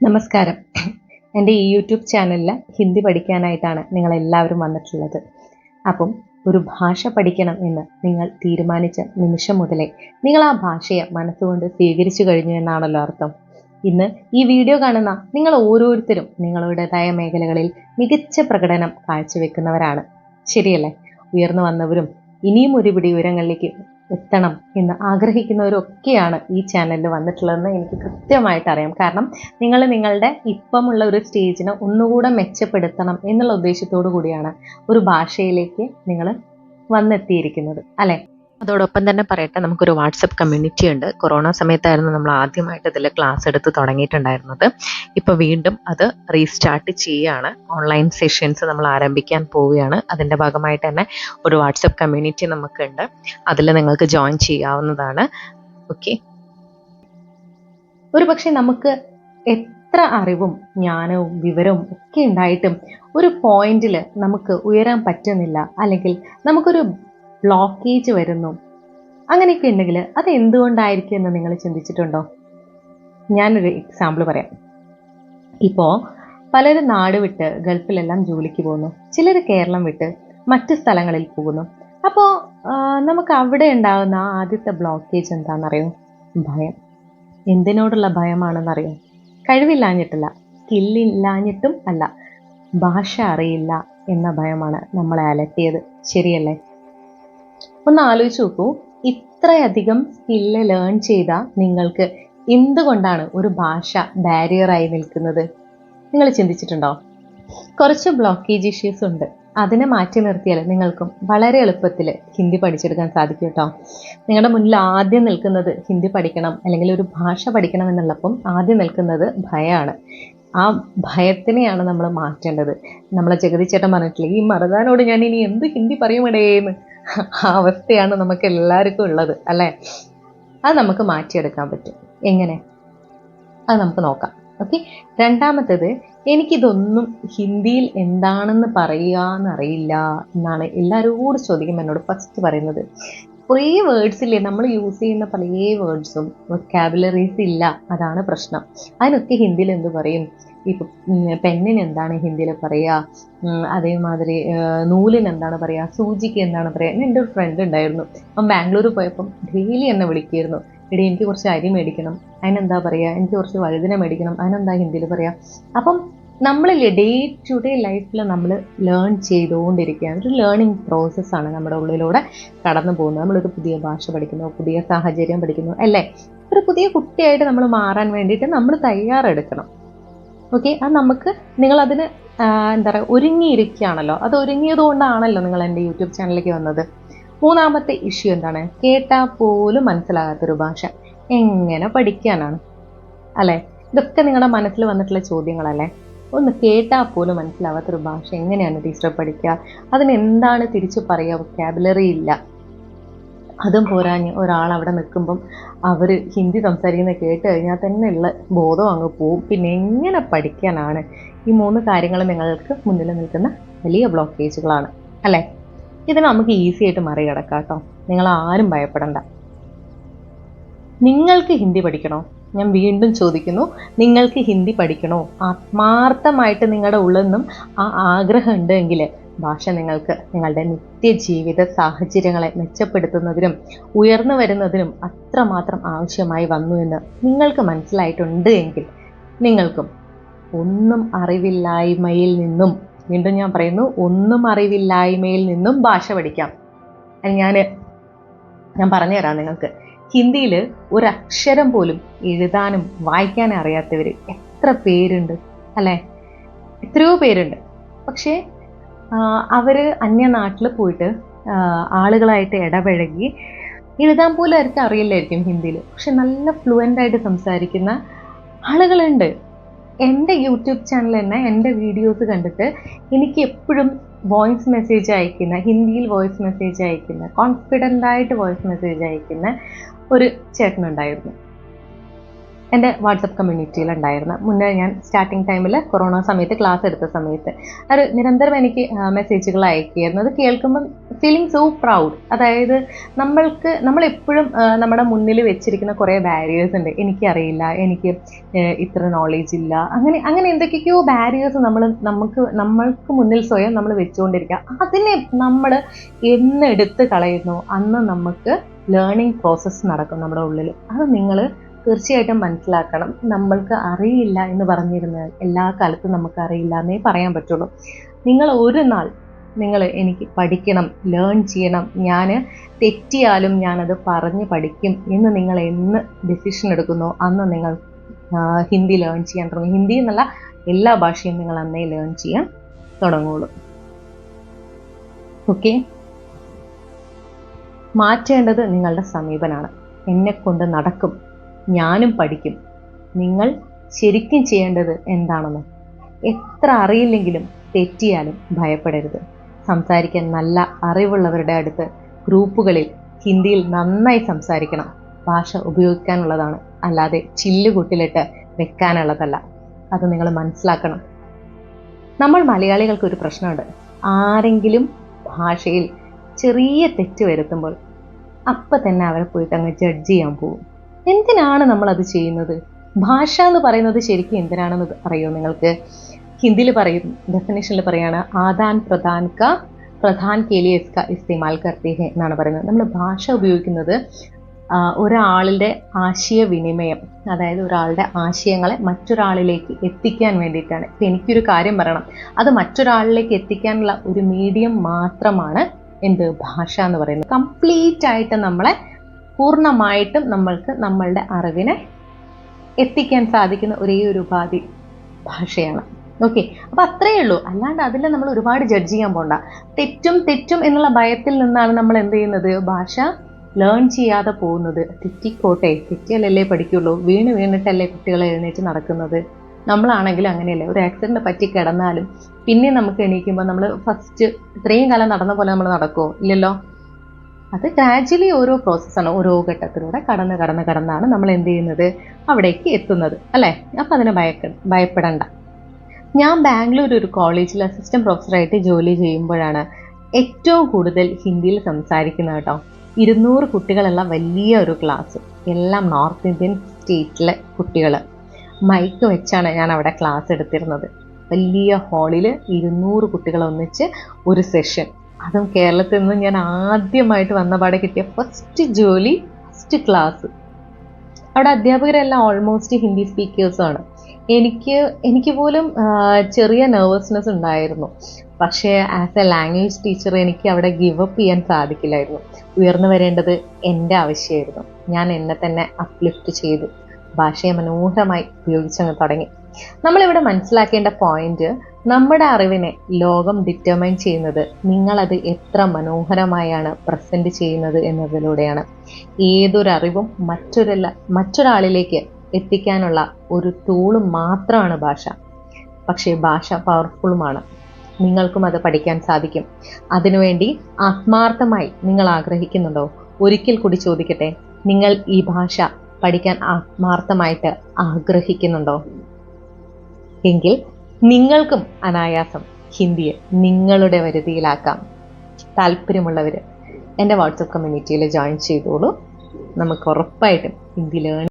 നമസ്കാരം. എന്റെ ഈ യൂട്യൂബ് ചാനലിൽ ഹിന്ദി പഠിക്കാനായിട്ടാണ് നിങ്ങൾ എല്ലാവരും വന്നിട്ടുള്ളത്. അപ്പം ഒരു ഭാഷ പഠിക്കണം എന്ന് നിങ്ങൾ തീരുമാനിച്ച നിമിഷം മുതലേ നിങ്ങൾ ആ ഭാഷയെ മനസ്സുകൊണ്ട് സ്വീകരിച്ചു കഴിഞ്ഞു എന്നാണല്ലോ അർത്ഥം. ഇന്ന് ഈ വീഡിയോ കാണുന്ന നിങ്ങൾ ഓരോരുത്തരും നിങ്ങളുടേതായ മേഖലകളിൽ മികച്ച പ്രകടനം കാഴ്ചവെക്കുന്നവരാണ്. ശരിയല്ലേ? ഉയർന്നു വന്നവരും ഇനിയും ഒരുപിടി ഉയരങ്ങളിലേക്ക് എത്തണം എന്ന് ആഗ്രഹിക്കുന്നവരൊക്കെയാണ് ഈ ചാനലിൽ വന്നിട്ടുള്ളതെന്ന് എനിക്ക് കൃത്യമായിട്ട് അറിയാം. കാരണം നിങ്ങൾ നിങ്ങളുടെ ഇപ്പമുള്ള ഒരു സ്റ്റേജിനെ ഒന്നുകൂടെ മെച്ചപ്പെടുത്തണം എന്നുള്ള ഉദ്ദേശത്തോടു കൂടിയാണ് ഒരു ഭാഷയിലേക്ക് നിങ്ങൾ വന്നെത്തിയിരിക്കുന്നത്. അല്ലേ? അതോടൊപ്പം തന്നെ പറയട്ടെ നമുക്കൊരു വാട്സപ്പ് കമ്മ്യൂണിറ്റി ഉണ്ട്. കൊറോണ സമയത്തായിരുന്നു നമ്മൾ ആദ്യമായിട്ട് ഇതിൽ ക്ലാസ് എടുത്ത് തുടങ്ങിയിട്ടുണ്ടായിരുന്നത്. ഇപ്പോൾ വീണ്ടും അത് റീസ്റ്റാർട്ട് ചെയ്യുകയാണ് ഓൺലൈൻ സെഷൻസ് നമ്മൾ ആരംഭിക്കാൻ പോവുകയാണ്. അതിന്റെ ഭാഗമായിട്ട് തന്നെ ഒരു വാട്സപ്പ് കമ്മ്യൂണിറ്റി നമുക്കുണ്ട്. അതിൽ നിങ്ങൾക്ക് ജോയിൻ ചെയ്യാവുന്നതാണ്. ഓക്കെ ഒരു പക്ഷെ നമുക്ക് എത്ര അറിവും ജ്ഞാനവും വിവരവും ഒക്കെ ഉണ്ടായിട്ടും ഒരു പോയിന്റിൽ നമുക്ക് ഉയരാൻ പറ്റുന്നില്ല. അല്ലെങ്കിൽ നമുക്കൊരു ബ്ലോക്കേജ് വരുന്നു. അങ്ങനെയൊക്കെ ഉണ്ടെങ്കിൽ അത് എന്തുകൊണ്ടായിരിക്കും എന്ന് നിങ്ങൾ ചിന്തിച്ചിട്ടുണ്ടോ? ഞാനൊരു എക്സാമ്പിൾ പറയാം. ഇപ്പോൾ പലരും നാട് വിട്ട് ഗൾഫിലെല്ലാം ജോലിക്ക് പോകുന്നു. ചിലർ കേരളം വിട്ട് മറ്റ് സ്ഥലങ്ങളിൽ പോകുന്നു. അപ്പോൾ നമുക്ക് അവിടെ ഉണ്ടാകുന്ന ആദ്യത്തെ ബ്ലോക്കേജ് എന്താണെന്നറിയോ? ഭയം. എന്തിനോടുള്ള ഭയമാണെന്നറിയോ? കഴിവില്ലാഞ്ഞിട്ടല്ല സ്കില്ലില്ലാഞ്ഞിട്ടും അല്ല ഭാഷ അറിയില്ല എന്ന ഭയമാണ് നമ്മളെ അലട്ടിയത്. ശരിയല്ലേ? ഒന്ന് ആലോചിച്ച് നോക്കൂ. ഇത്രയധികം സ്കില്ല് ലേൺ ചെയ്ത നിങ്ങൾക്ക് എന്തുകൊണ്ടാണ് ഒരു ഭാഷ ബാരിയറായി നിൽക്കുന്നത്? നിങ്ങൾ ചിന്തിച്ചിട്ടുണ്ടോ? കുറച്ച് ബ്ലോക്കേജ് ഇഷ്യൂസ് ഉണ്ട്. അതിനെ മാറ്റി നിർത്തിയാൽ നിങ്ങൾക്കും വളരെ എളുപ്പത്തിൽ ഹിന്ദി പഠിച്ചെടുക്കാൻ സാധിക്കും കേട്ടോ. നിങ്ങളുടെ മുന്നിൽ ആദ്യം നിൽക്കുന്നത് ഹിന്ദി പഠിക്കണം അല്ലെങ്കിൽ ഒരു ഭാഷ പഠിക്കണം എന്നുള്ളപ്പം ആദ്യം നിൽക്കുന്നത് ഭയമാണ് ആ ഭയത്തിനെയാണ് നമ്മൾ മാറ്റേണ്ടത്. നമ്മളെ ജഗതിച്ചേട്ടൻ പറഞ്ഞിട്ടില്ല ഈ മറുതാനോട് ഞാൻ ഇനി എന്ത് ഹിന്ദി പറയുമിടേന്ന് ആ അവസ്ഥയാണ് നമുക്ക് എല്ലാവർക്കും ഉള്ളത് അല്ലേ? അത് നമുക്ക് മാറ്റിയെടുക്കാൻ പറ്റും. എങ്ങനെ? അത് നമുക്ക് നോക്കാം. ഓക്കെ? രണ്ടാമത്തേത് എനിക്കിതൊന്നും ഹിന്ദിയിൽ എന്താണെന്ന് പറയുക എന്നറിയില്ല എന്നാണ് എല്ലാവരോടും ചോദിക്കുമ്പോൾ എന്നോട് ഫസ്റ്റ് പറയുന്നത്. കുറേ വേർഡ്സ് ഇല്ലേ? നമ്മൾ യൂസ് ചെയ്യുന്ന പല വേർഡ്സും വൊക്കാബുലറീസ് ഇല്ല. അതാണ് പ്രശ്നം. അതിനൊക്കെ ഹിന്ദിയിൽ എന്ത് പറയും? ഇപ്പം പെണ്ണിന് എന്താണ് ഹിന്ദിയിൽ പറയുക അതേമാതിരി നൂലിന് എന്താണ് പറയുക സൂചിക്ക് എന്താണ് പറയുക എന്റെ ഒരു ഫ്രണ്ട് ഉണ്ടായിരുന്നു. അപ്പം ബാംഗ്ലൂർ പോയപ്പം ഡെയിലി എന്നെ വിളിക്കുമായിരുന്നു ഇടി എനിക്ക് കുറച്ച് അരി മേടിക്കണം. അതിനെന്താ പറയുക എനിക്ക് കുറച്ച് വഴുതിന മേടിക്കണം. അതിനെന്താ ഹിന്ദിയിൽ പറയുക അപ്പം നമ്മളില്ലേ ഡേ ടു ഡേ ലൈഫിൽ നമ്മൾ ലേൺ ചെയ്തുകൊണ്ടിരിക്കുകയാണ് ഒരു ലേണിംഗ് പ്രോസസ്സാണ് നമ്മുടെ ഉള്ളിലൂടെ കടന്നു പോകുന്നത്. നമ്മളൊരു പുതിയ ഭാഷ പഠിക്കുന്നു പുതിയ സാഹചര്യം പഠിക്കുന്നു അല്ലേ? ഒരു പുതിയ കുട്ടിയായിട്ട് നമ്മൾ മാറാൻ വേണ്ടിയിട്ട് നമ്മൾ തയ്യാറെടുക്കണം. ഓക്കെ അത് നമുക്ക് നിങ്ങളതിന് എന്താ പറയുക ഒരുങ്ങിയിരിക്കുകയാണല്ലോ. അത് ഒരുങ്ങിയത് കൊണ്ടാണല്ലോ നിങ്ങൾ എന്റെ യൂട്യൂബ് ചാനലിലേക്ക് വന്നത്. മൂന്നാമത്തെ ഇഷ്യൂ എന്താണ്? കേട്ടാൽ പോലും മനസ്സിലാകാത്തൊരു ഭാഷ. എങ്ങനെ പഠിക്കാനാണ്? അല്ലേ? ഇതൊക്കെ നിങ്ങളുടെ മനസ്സിൽ വന്നിട്ടുള്ള ചോദ്യങ്ങളല്ലേ? ഒന്ന് കേട്ടാൽ പോലും മനസ്സിലാവാത്തൊരു ഭാഷ എങ്ങനെയാണ് ടീച്ചർ പഠിക്കുക? അതിനെന്താണ് തിരിച്ചു പറയുക? വൊക്കാബുലറി ഇല്ല. അതും പോരാഞ്ഞ് ഒരാൾ അവിടെ നിൽക്കുമ്പം അവർ ഹിന്ദി സംസാരിക്കുന്നത് കേട്ട് കഴിഞ്ഞാൽ തന്നെ ഉള്ള ബോധം അങ്ങ് പോവും. പിന്നെ എങ്ങനെ പഠിക്കാനാണ്? ഈ മൂന്ന് കാര്യങ്ങൾ നിങ്ങൾക്ക് മുന്നിൽ നിൽക്കുന്ന വലിയ ബ്ലോക്കേജുകളാണ് അല്ലേ? ഇത് നമുക്ക് ഈസി ആയിട്ട് മറികടക്കാം കേട്ടോ. നിങ്ങൾ ആരും ഭയപ്പെടണ്ട. നിങ്ങൾക്ക് ഹിന്ദി പഠിക്കണോ? ഞാൻ വീണ്ടും ചോദിക്കുന്നു നിങ്ങൾക്ക് ഹിന്ദി പഠിക്കണോ? ആത്മാർത്ഥമായിട്ട് നിങ്ങളുടെ ഉള്ളിൽ നിന്നും ആ ആഗ്രഹം ഉണ്ടെങ്കിൽ ഭാഷ നിങ്ങൾക്ക് നിങ്ങളുടെ നിത്യജീവിത സാഹചര്യങ്ങളെ മെച്ചപ്പെടുത്തുന്നതിനും ഉയർന്നു വരുന്നതിനും അത്രമാത്രം ആവശ്യമായി വന്നു എന്ന് നിങ്ങൾക്ക് മനസ്സിലായിട്ടുണ്ട് എങ്കിൽ നിങ്ങൾക്കും ഒന്നും അറിവില്ലായ്മയിൽ നിന്നും വീണ്ടും ഞാൻ പറയുന്നു ഒന്നും അറിവില്ലായ്മയിൽ നിന്നും ഭാഷ പഠിക്കാം. ഞാൻ ഞാൻ പറഞ്ഞുതരാം നിങ്ങൾക്ക്. ഹിന്ദിയിൽ ഒരക്ഷരം പോലും എഴുതാനും വായിക്കാനും അറിയാത്തവർ എത്ര പേരുണ്ട് അല്ലേ? എത്രയോ പേരുണ്ട്. പക്ഷേ അവർ അന്യനാട്ടിൽ പോയിട്ട് ആളുകളായിട്ട് ഇടപഴകി എഴുതാൻ പോലും അവർക്ക് അറിയില്ലായിരിക്കും ഹിന്ദിയിൽ. പക്ഷെ നല്ല ഫ്ലുവന്റ് ആയിട്ട് സംസാരിക്കുന്ന ആളുകളുണ്ട്. എന്റെ യൂട്യൂബ് ചാനൽ തന്നെ എന്റെ വീഡിയോസ് കണ്ടിട്ട് എനിക്ക് എപ്പോഴും വോയിസ് മെസ്സേജ് അയക്കുന്ന ഹിന്ദിയിൽ വോയിസ് മെസ്സേജ് അയക്കുന്ന കോൺഫിഡന്റ് ആയിട്ട് വോയിസ് മെസ്സേജ് അയക്കുന്ന ഒരു ചേട്ടനുണ്ടായിരുന്നു. എന്റെ വാട്സപ്പ് കമ്മ്യൂണിറ്റിയിൽ ഉണ്ടായിരുന്ന. മുന്നേ ഞാൻ സ്റ്റാർട്ടിങ് ടൈമിൽ കൊറോണ സമയത്ത് ക്ലാസ് എടുത്ത സമയത്ത് അത് നിരന്തരം എനിക്ക് മെസ്സേജുകൾ അയക്കുകയായിരുന്നു. അത് കേൾക്കുമ്പം ഫീലിംഗ് സോ പ്രൗഡ് അതായത് നമ്മൾക്ക് നമ്മളെപ്പോഴും നമ്മുടെ മുന്നിൽ വെച്ചിരിക്കുന്ന കുറേ ബാരിയേഴ്സ് ഉണ്ട്. എനിക്കറിയില്ല എനിക്ക് ഇത്ര നോളേജ് ഇല്ല. അങ്ങനെ അങ്ങനെ എന്തൊക്കെയൊക്കെയോ ബാരിയേഴ്സ് നമ്മൾ നമുക്ക് നമ്മൾക്ക് മുന്നിൽ സ്വയം നമ്മൾ വെച്ചുകൊണ്ടിരിക്കുക. അതിനെ നമ്മൾ എന്നെടുത്ത് കളയുന്നു. അന്ന് നമുക്ക് ലേണിംഗ് പ്രോസസ്സ് നടക്കും നമ്മുടെ ഉള്ളിൽ അത് നിങ്ങൾ തീർച്ചയായിട്ടും മനസ്സിലാക്കണം. നമ്മൾക്ക് അറിയില്ല എന്ന് പറഞ്ഞിരുന്നത് എല്ലാ കാലത്തും നമുക്ക് അറിയില്ല എന്നേ പറയാൻ പറ്റുള്ളൂ. നിങ്ങൾ ഒരു നാൾ നിങ്ങൾ എനിക്ക് പഠിക്കണം ലേൺ ചെയ്യണം. ഞാൻ തെറ്റിയാലും ഞാനത് പറഞ്ഞ് പഠിക്കും എന്ന് നിങ്ങൾ എന്ന് ഡിസിഷൻ എടുക്കുന്നോ. അന്ന് നിങ്ങൾ ഹിന്ദി ലേൺ ചെയ്യാൻ തുടങ്ങും. ഹിന്ദി എന്നുള്ള എല്ലാ ഭാഷയും നിങ്ങൾ അന്നേ ലേൺ ചെയ്യാൻ തുടങ്ങുള്ളൂ. ഓക്കെ മാറ്റേണ്ടത് നിങ്ങളുടെ സമീപനാണ്. എന്നെ കൊണ്ട് നടക്കും. ഞാനും പഠിക്കും. നിങ്ങൾ ശരിക്കും ചെയ്യേണ്ടത് എന്താണെന്ന്? എത്ര അറിയില്ലെങ്കിലും തെറ്റിയാലും ഭയപ്പെടരുത്. സംസാരിക്കാൻ നല്ല അറിവുള്ളവരുടെ അടുത്ത് ഗ്രൂപ്പുകളിൽ ഹിന്ദിയിൽ നന്നായി സംസാരിക്കണം. ഭാഷ ഉപയോഗിക്കാനുള്ളതാണ്. അല്ലാതെ ചില്ലുകൂട്ടിലിട്ട് വെക്കാനുള്ളതല്ല. അത് നിങ്ങൾ മനസ്സിലാക്കണം. നമ്മൾ മലയാളികൾക്ക് ഒരു പ്രശ്നമുണ്ട്. ആരെങ്കിലും ഭാഷയിൽ ചെറിയ തെറ്റ് വരുത്തുമ്പോൾ അപ്പം തന്നെ അവരെ പോയിട്ട് അങ്ങ് ജഡ്ജ് ചെയ്യാൻ പോകും എന്തിനാണ് നമ്മൾ അത് ചെയ്യുന്നത്? ഭാഷ എന്ന് പറയുന്നത് ശരിക്കും എന്തിനാണെന്ന് അറിയോ നിങ്ങൾക്ക്? ഹിന്ദിയിൽ പറയും ഡെഫിനേഷനിൽ പറയാണ് ആദാൻ പ്രധാൻ ക പ്രധാൻ കേലിയ ഇസ്ക ഇസ്തേമാൽ കർത്തി ഹെ എന്നാണ് പറയുന്നത്. നമ്മൾ ഭാഷ ഉപയോഗിക്കുന്നത് ഒരാളുടെ ആശയവിനിമയം അതായത് ഒരാളുടെ ആശയങ്ങളെ മറ്റൊരാളിലേക്ക് എത്തിക്കാൻ വേണ്ടിയിട്ടാണ്. ഇപ്പം എനിക്കൊരു കാര്യം പറയണം. അത് മറ്റൊരാളിലേക്ക് എത്തിക്കാനുള്ള ഒരു മീഡിയം മാത്രമാണ് എന്ത്? ഭാഷ എന്ന് പറയുന്നത്. കംപ്ലീറ്റ് ആയിട്ട് നമ്മളെ പൂർണമായിട്ടും നമ്മൾക്ക് നമ്മളുടെ അറിവിനെ എത്തിക്കാൻ സാധിക്കുന്ന ഒരേ ഒരു ഉപാധി ഭാഷയാണ്. ഓക്കെ അപ്പൊ അത്രയേ ഉള്ളൂ. അല്ലാണ്ട് അതിൽ നമ്മൾ ഒരുപാട് ജഡ്ജ് ചെയ്യാൻ പോണ്ട. തെറ്റും തെറ്റും എന്നുള്ള ഭയത്തിൽ നിന്നാണ് നമ്മൾ എന്ത് ചെയ്യുന്നത്? ഭാഷ ലേൺ ചെയ്യാതെ പോകുന്നത്. തെറ്റിക്കോട്ടെ. തെറ്റിയാലല്ലേ പഠിക്കുള്ളൂ. വീണ് വീണിട്ടല്ലേ കുട്ടികൾ എഴുന്നേറ്റ് നടക്കുന്നത്? നമ്മളാണെങ്കിലും അങ്ങനെയല്ലേ? ഒരു ആക്സിഡന്റ് പറ്റി കിടന്നാലും പിന്നെ നമുക്ക് എണീക്കുമ്പോൾ നമ്മൾ ഫസ്റ്റ് ഇത്രയും കാലം നടന്ന പോലെ നമ്മൾ നടക്കുമോ ഇല്ലല്ലോ? അത് ഗ്രാജ്വലി ഓരോ പ്രോസസ്സാണ് ഓരോ ഘട്ടത്തിലൂടെ കടന്ന് കടന്ന് കടന്നാണ് നമ്മൾ എന്ത് ചെയ്യുന്നത്? അവിടേക്ക് എത്തുന്നത് അല്ലേ? അപ്പം അതിനെ ഭയക്ക ഭയപ്പെടണ്ട. ഞാൻ ബാംഗ്ലൂർ ഒരു കോളേജിൽ അസിസ്റ്റന്റ് പ്രൊഫസറായിട്ട് ജോലി ചെയ്യുമ്പോഴാണ് ഏറ്റവും കൂടുതൽ ഹിന്ദിയിൽ സംസാരിക്കുന്നത് കേട്ടോ. ഇരുന്നൂറ് കുട്ടികളുള്ള വലിയ ഒരു ക്ലാസ് എല്ലാം നോർത്ത് ഇന്ത്യൻ സ്റ്റേറ്റിലെ കുട്ടികൾ. മൈക്ക് വെച്ചാണ് ഞാൻ അവിടെ ക്ലാസ് എടുത്തിരുന്നത്. വലിയ ഹാളിൽ ഇരുന്നൂറ് കുട്ടികൾ ഒന്നിച്ച് ഒരു സെഷൻ അതും കേരളത്തിൽ നിന്ന് ഞാൻ ആദ്യമായിട്ട് വന്ന പാടെ കിട്ടിയ ഫസ്റ്റ് ജോലി ഫസ്റ്റ് ക്ലാസ് അവിടെ അധ്യാപകരെല്ലാം ഓൾമോസ്റ്റ് ഹിന്ദി സ്പീക്കേഴ്സാണ് എനിക്ക് എനിക്ക് പോലും ചെറിയ നെർവസ്നെസ് ഉണ്ടായിരുന്നു. പക്ഷേ ആസ് എ ലാംഗ്വേജ് ടീച്ചർ എനിക്ക് അവിടെ ഗിവ് അപ്പ് ചെയ്യാൻ സാധിക്കില്ലായിരുന്നു. ഉയർന്നു വരേണ്ടത് എന്റെ ആവശ്യമായിരുന്നു. ഞാൻ എന്നെ തന്നെ അപ്ലിഫ്റ്റ് ചെയ്തു. ഭാഷയെ മനോഹരമായി ഉപയോഗിച്ചങ്ങ് തുടങ്ങി. നമ്മളിവിടെ മനസ്സിലാക്കേണ്ട പോയിന്റ് നമ്മുടെ അറിവിനെ ലോകം ഡിറ്റർമൈൻ ചെയ്യുന്നത് നിങ്ങളത് എത്ര മനോഹരമായാണ് പ്രസന്റ് ചെയ്യുന്നത് എന്നതിലൂടെയാണ്. ഏതൊരറിവും മറ്റൊരല്ല മറ്റൊരാളിലേക്ക് എത്തിക്കാനുള്ള ഒരു ടൂൾ മാത്രമാണ് ഭാഷ. പക്ഷേ ഭാഷ പവർഫുള്ളുമാണ് നിങ്ങൾക്കും അത് പഠിക്കാൻ സാധിക്കും. അതിനുവേണ്ടി ആത്മാർത്ഥമായി നിങ്ങൾ ആഗ്രഹിക്കുന്നുണ്ടോ? ഒരിക്കൽ കൂടി ചോദിക്കട്ടെ നിങ്ങൾ ഈ ഭാഷ പഠിക്കാൻ ആത്മാർത്ഥമായിട്ട് ആഗ്രഹിക്കുന്നുണ്ടോ? എങ്കിൽ നിങ്ങൾക്കും അനായാസം ഹിന്ദിയെ നിങ്ങളുടെ വരുതിയിലാക്കാം. താല്പര്യമുള്ളവർ എന്റെ വാട്സപ്പ് കമ്മ്യൂണിറ്റിയിൽ ജോയിൻ ചെയ്തോളൂ. നമുക്ക് ഉറപ്പായിട്ടും ഹിന്ദി ലേൺ